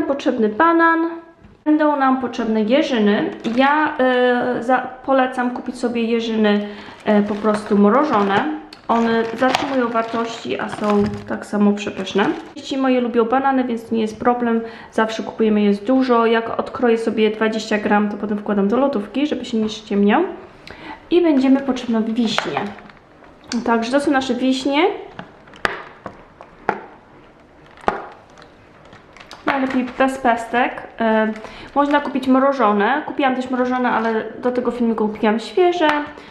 nam potrzebny banan, będą nam potrzebne jeżyny. Ja e, za, polecam kupić sobie jeżyny e, po prostu mrożone. One zatrzymują wartości, a są tak samo przepyszne. Dzieci moje lubią banany, więc nie jest problem. Zawsze kupujemy je dużo. Jak odkroję sobie 20 gram, to potem wkładam do lodówki, żeby się nie ściemniał. I będziemy potrzebne wiśnie. Także to są nasze wiśnie. Najlepiej bez pestek. E, można kupić mrożone. Kupiłam też mrożone, ale do tego filmiku kupiłam świeże.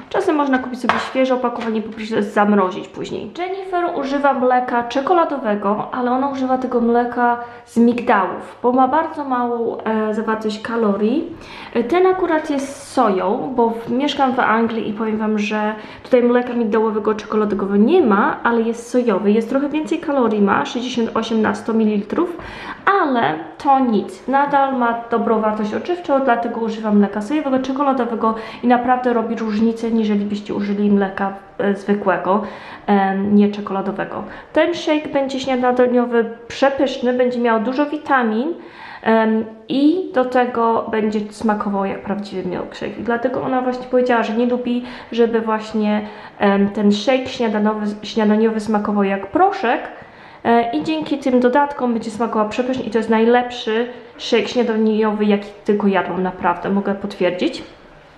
Czasem można kupić sobie świeże opakowanie po prostu zamrozić później. Jennifer używa mleka czekoladowego, ale ona używa tego mleka z migdałów, bo ma bardzo małą e, zawartość kalorii. E, ten akurat jest soją, bo mieszkam w Anglii i powiem Wam, że tutaj mleka migdałowego czekoladowego nie ma, ale jest sojowy. Jest trochę więcej kalorii, ma 68 na 100 ml, ale to nic. Nadal ma dobrą wartość odżywczą, dlatego używam mleka sojowego, czekoladowego i naprawdę robi różnicę, niżeli byście użyli mleka e, zwykłego, e, nie czekoladowego. Ten shake będzie śniadaniowy, przepyszny, będzie miał dużo witamin i do tego będzie smakował jak prawdziwy milkshake. I dlatego ona właśnie powiedziała, że nie lubi, żeby właśnie ten shake śniadanowy, śniadaniowy smakował jak proszek, I dzięki tym dodatkom będzie smakował przepysznie i to jest najlepszy shake śniadaniowy, jaki tylko jadłam, naprawdę, mogę potwierdzić.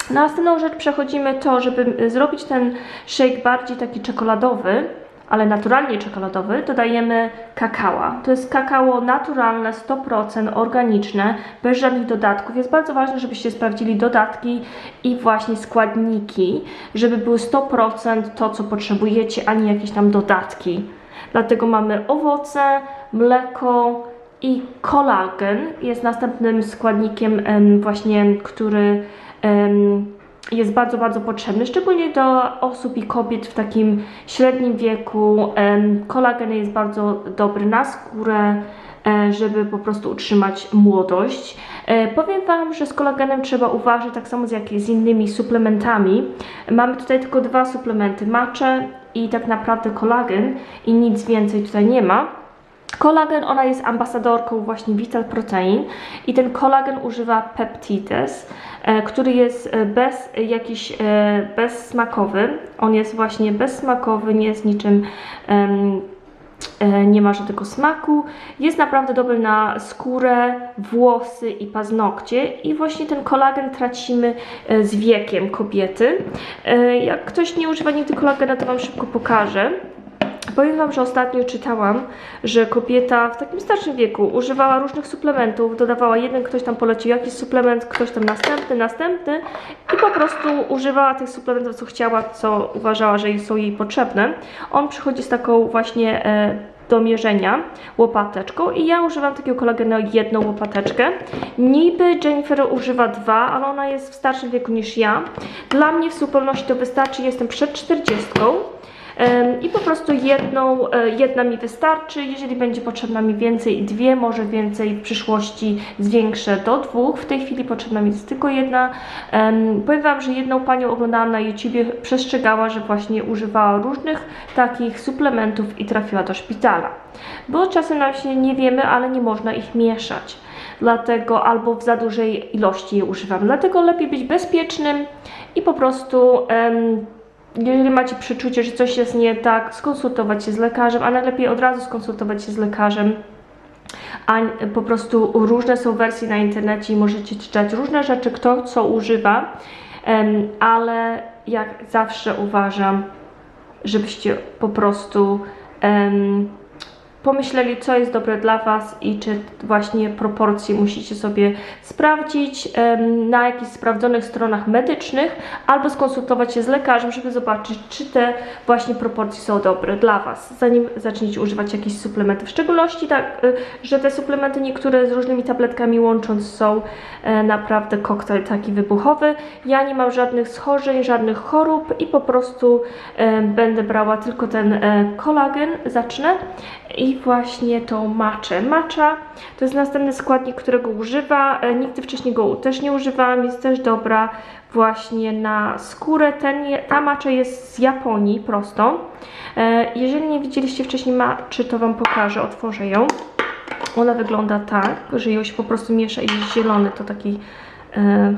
Następną rzecz przechodzimy to, żeby zrobić ten shake bardziej taki czekoladowy, ale naturalnie czekoladowy, dodajemy kakała. To jest kakao naturalne, 100% organiczne, bez żadnych dodatków. Jest bardzo ważne, żebyście sprawdzili dodatki i właśnie składniki, żeby były 100% to, co potrzebujecie, a nie jakieś tam dodatki. Dlatego mamy owoce, mleko i kolagen. Jest następnym składnikiem em, właśnie, który jest bardzo, bardzo potrzebny, szczególnie do osób i kobiet w takim średnim wieku. Kolagen jest bardzo dobry na skórę, żeby po prostu utrzymać młodość. E, Powiem Wam, że z kolagenem trzeba uważać tak samo jak z innymi suplementami. Mamy tutaj tylko dwa suplementy, macze i tak naprawdę kolagen i nic więcej tutaj nie ma. Kolagen, ona jest ambasadorką właśnie Vital Protein i ten kolagen używa peptides, e, który jest e, bez jakiś, e, bezsmakowy. On jest właśnie bezsmakowy, nie jest niczym e, nie ma żadnego smaku. Jest naprawdę dobry na skórę, włosy i paznokcie i właśnie ten kolagen tracimy e, z wiekiem kobiety. E, Jak ktoś nie używa nigdy kolagena, to Wam szybko pokażę. Powiem Wam, że ostatnio czytałam, że kobieta w takim starszym wieku używała różnych suplementów, dodawała jeden, ktoś tam polecił jakiś suplement, ktoś tam następny, następny i po prostu używała tych suplementów, co chciała, co uważała, że są jej potrzebne. On przychodzi z taką właśnie e, do mierzenia łopateczką i ja używam takiego kolagenu jedną łopateczkę. Niby Jennifer używa dwa, ale ona jest w starszym wieku niż ja. Dla mnie w zupełności to wystarczy, jestem przed 40. I po prostu jedną, e, jedna mi wystarczy. Jeżeli będzie potrzebna mi więcej, dwie, może więcej w przyszłości zwiększę do dwóch. W tej chwili potrzebna mi jest tylko jedna. Em, Powiem Wam, że jedną panią oglądałam na YouTubie, przestrzegała, że właśnie używała różnych takich suplementów i trafiła do szpitala. Bo czasem nam się nie wiemy, ale nie można ich mieszać. Dlatego albo w za dużej ilości je używam. Dlatego lepiej być bezpiecznym i po prostu. em, jeżeli macie przeczucie, że coś jest nie tak, skonsultować się z lekarzem, a najlepiej od razu skonsultować się z lekarzem. A po prostu różne są wersje na internecie i możecie czytać różne rzeczy, kto co używa, ale jak zawsze uważam, żebyście po prostu pomyśleli, co jest dobre dla Was i czy właśnie proporcje musicie sobie sprawdzić na jakichś sprawdzonych stronach medycznych albo skonsultować się z lekarzem, żeby zobaczyć, czy te właśnie proporcje są dobre dla Was, zanim zaczniecie używać jakichś suplementów. W szczególności tak, y, że te suplementy niektóre z różnymi tabletkami łącząc są e, naprawdę koktajl taki wybuchowy. Ja nie mam żadnych schorzeń, żadnych chorób i po prostu e, będę brała tylko ten e, kolagen, zacznę i właśnie tą maczę. Macza to jest następny składnik, którego używa. E, Nigdy wcześniej go też nie używałam, jest też dobra właśnie na skórę. Ten, ta macza jest z Japonii, prostą. E, Jeżeli nie widzieliście wcześniej maczy, to Wam pokażę, otworzę ją. Ona wygląda tak, że ją się po prostu miesza i jest zielony, to taki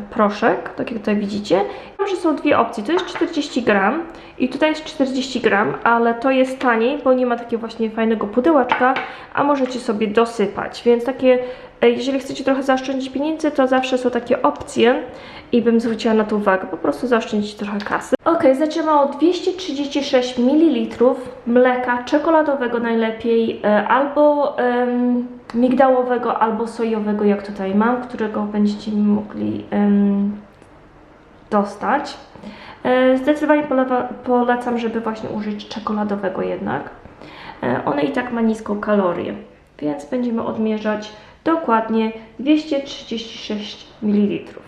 proszek, tak jak tutaj widzicie. Wiem, że są dwie opcje, to jest 40 gram i tutaj jest 40 gram, ale to jest taniej, bo nie ma takiego właśnie fajnego pudełeczka, a możecie sobie dosypać, więc takie, e, jeżeli chcecie trochę zaoszczędzić pieniędzy, to zawsze są takie opcje i bym zwróciła na to uwagę, po prostu zaoszczędzić trochę kasy. Ok, od 236 ml mleka czekoladowego najlepiej, e, albo em, migdałowego, albo sojowego, jak tutaj mam, którego będziecie mogli em, dostać. E, Zdecydowanie polewa, polecam, żeby właśnie użyć czekoladowego jednak. E, One i tak ma niską kalorię, więc będziemy odmierzać dokładnie 236 ml.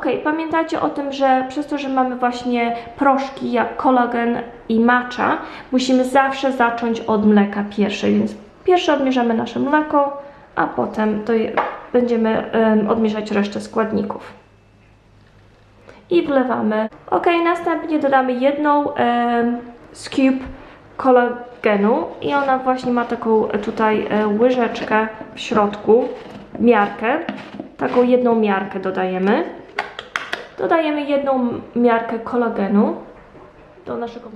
Ok, pamiętajcie o tym, że przez to, że mamy właśnie proszki jak kolagen i matcha, musimy zawsze zacząć od mleka pierwsze, więc pierwsze odmierzamy nasze mleko, a potem to będziemy em, odmierzać resztę składników. I wlewamy. Ok, następnie dodamy jedną scoop kolagenu i ona właśnie ma taką e, tutaj e, łyżeczkę w środku, miarkę. Taką jedną miarkę dodajemy. Dodajemy jedną miarkę kolagenu do naszego.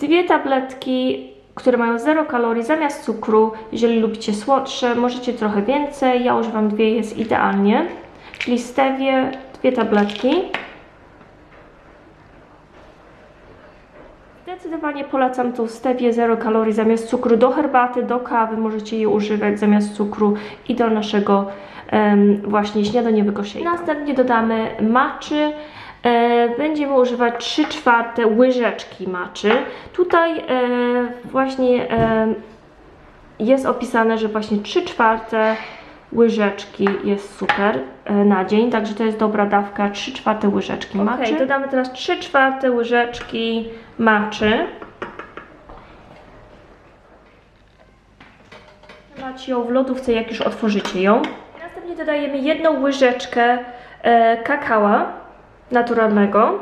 Dwie tabletki, które mają 0 kalorii zamiast cukru. Jeżeli lubicie słodsze, możecie trochę więcej. Ja używam dwie, jest idealnie. Czyli stewie, dwie tabletki. Zdecydowanie polecam tą stewię 0 kalorii zamiast cukru do herbaty, do kawy możecie je używać zamiast cukru i do naszego em, właśnie śniadaniowego shake. Następnie dodamy maczy. E, będziemy używać 3 czwarte łyżeczki maczy. Tutaj e, właśnie e, jest opisane, że właśnie 3 czwarte łyżeczki jest super e, na dzień, także to jest dobra dawka 3 czwarte łyżeczki maczy. dodamy teraz 3 czwarte łyżeczki maczy. Macie ją w lodówce, jak już otworzycie ją. Następnie dodajemy jedną łyżeczkę e, kakała naturalnego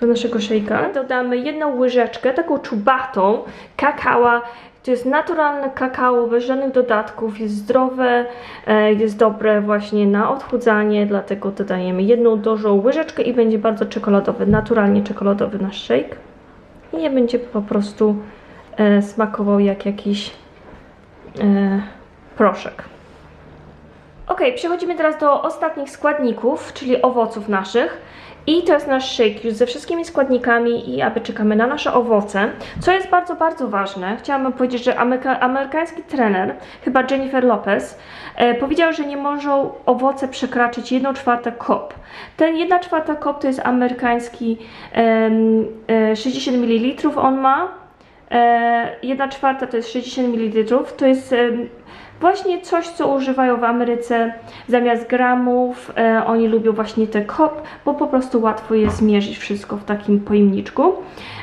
do naszego szejka. Dodamy jedną łyżeczkę, taką czubatą kakała. To jest naturalne kakao, bez żadnych dodatków, jest zdrowe, e, jest dobre właśnie na odchudzanie, dlatego dodajemy jedną dużą łyżeczkę i będzie bardzo czekoladowy, naturalnie czekoladowy nasz shake. I nie będzie po prostu e, smakował jak jakiś e, proszek. Ok, przechodzimy teraz do ostatnich składników, czyli owoców naszych. I to jest nasz shake już ze wszystkimi składnikami i aby czekamy na nasze owoce. Co jest bardzo, bardzo ważne, chciałabym powiedzieć, że ameryka, amerykański trener, chyba Jennifer Lopez, e, powiedział, że nie mogą owoce przekraczać 1 czwarta kop. Ten 1 czwarta kop to jest amerykański em, e, 60 ml on ma. E, 1 czwarta to jest 60 ml. To jest właśnie coś, co używają w Ameryce zamiast gramów. E, oni lubią właśnie te kop, bo po prostu łatwo jest zmierzyć wszystko w takim pojemniczku.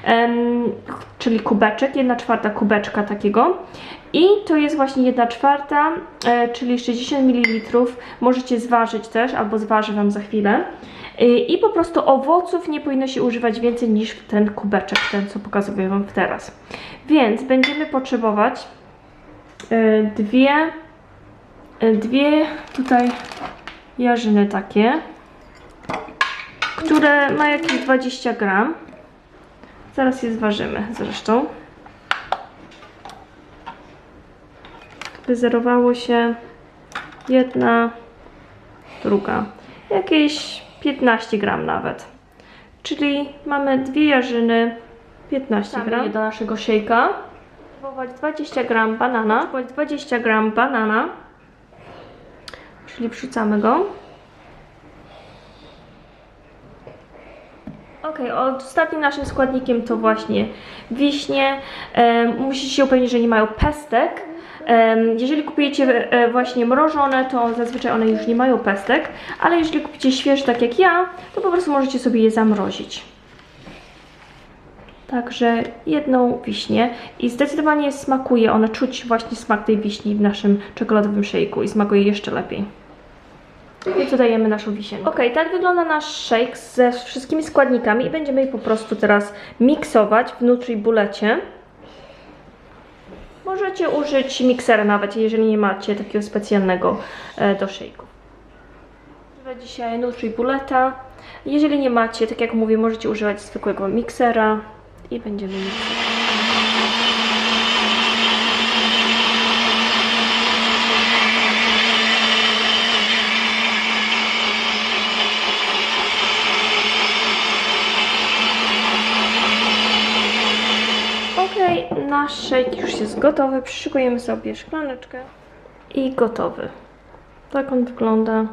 Em, czyli kubeczek, 1 czwarta kubeczka takiego. I to jest właśnie 1 czwarta, e, czyli 60 ml. Możecie zważyć też, albo zważy Wam za chwilę. E, I po prostu owoców nie powinno się używać więcej niż ten kubeczek, ten co pokazuję Wam teraz. Więc będziemy potrzebować e, dwie, dwie tutaj jarzyny takie, które ma jakieś 20 gram. Zaraz je zważymy zresztą. Wyzerowało się jedna, druga. Jakieś 15 gram nawet. Czyli mamy dwie jarzyny, 15 gram do naszego szejka. Spróbować 20 gram banana, spróbować 20 gram banana. Czyli wrzucamy go. Ok, ostatnim naszym składnikiem to właśnie wiśnie. E, musicie się upewnić, że nie mają pestek. Jeżeli kupujecie e, właśnie mrożone, to zazwyczaj one już nie mają pestek, ale jeżeli kupicie świeże, tak jak ja, to po prostu możecie sobie je zamrozić. także jedną wiśnię i zdecydowanie smakuje, ona czuć właśnie smak tej wiśni w naszym czekoladowym szejku i smakuje jeszcze lepiej. I dodajemy naszą wisienkę. Ok, tak wygląda nasz shake ze wszystkimi składnikami i będziemy je po prostu teraz miksować w Nutribulecie. Możecie użyć miksera nawet, jeżeli nie macie takiego specjalnego e, do shake'ów. Używam dzisiaj Nutribuleta. Jeżeli nie macie, tak jak mówię, możecie używać zwykłego miksera i będziemy miksować. Ok, nasz shake już jest gotowy. Przyszykujemy sobie szklaneczkę i gotowy. Tak on wygląda.